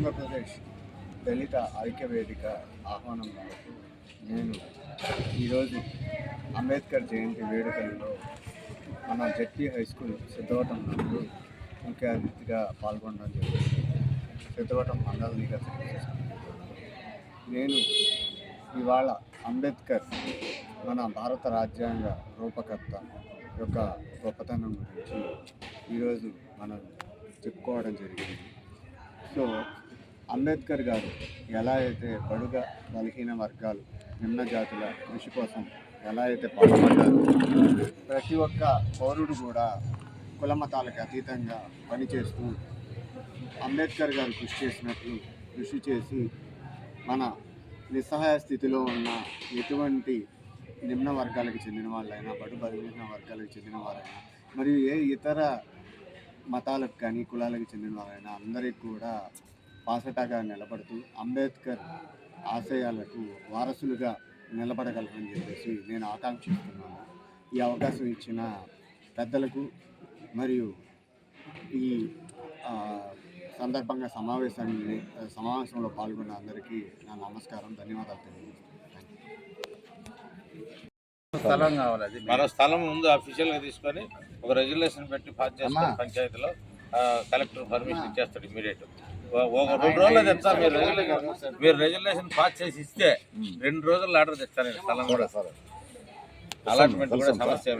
ఆంధ్రప్రదేశ్ దళిత ఐక్య వేదిక ఆహ్వానం మేరకు నేను ఈరోజు అంబేద్కర్ జయంతి వేడుకల్లో మన జడ్పీ హై స్కూల్ సిద్ధవటం నందు ముఖ్య అతిథిగా పాల్గొనడం జరిగింది. సిద్ధవటం మండల నేను ఇవాళ అంబేద్కర్ మన భారత రాజ్యాంగ రూపకర్త యొక్క గొప్పతనం గురించి ఈరోజు మనం చెప్పుకోవడం జరిగింది. సో అంబేద్కర్ గారు ఎలా అయితే బడుగ బలహీన వర్గాలు నిమ్న జాతుల కృషి కోసం ఎలా అయితే పాల్పడ్డారు ప్రతి ఒక్క పౌరుడు కూడా కుల మతాలకు అతీతంగా పనిచేస్తూ అంబేద్కర్ గారు కృషి చేసినట్లు కృషి చేసి మన నిస్సహాయ స్థితిలో ఉన్న ఎటువంటి నిమ్న వర్గాలకు చెందిన వాళ్ళైనా బడు బలహీన వర్గాలకు చెందిన వారైనా మరియు ఏ ఇతర మతాలకు కానీ కులాలకు చెందిన వారైనా అందరికీ కూడా పాసటాగా నిలబడుతూ అంబేద్కర్ ఆశయాలకు వారసులుగా నిలబడగలరని చెప్పేసి నేను ఆకాంక్షిస్తున్నాను. ఈ అవకాశం ఇచ్చిన పెద్దలకు మరియు ఈ ఆ, సందర్భంగా సమావేశాన్ని సమావేశంలో పాల్గొన్న అందరికీ నా నమస్కారం. ధన్యవాదాలు తెలియజేస్తున్నాను. స్థలం కావాలి అది మన స్థలం ముందు అఫీషియల్గా తీసుకొని ఒక రెగ్యులేషన్ పెట్టి పాస్ చేస్తాం పంచాయతీలో. ఆ, కలెక్టర్ పర్మిషన్ ఇచ్చేస్తాడు ఇమీడియట్ రెండు రోజులు తెస్తారు మీరు. రెగ్యులేషన్ మీరు రెగ్యులేషన్ పాస్ చేసి ఇస్తే రెండు రోజుల్లో ఆర్డర్ తెస్తారు స్థలం కూడా. అలాట్మెంట్ కూడా సమస్య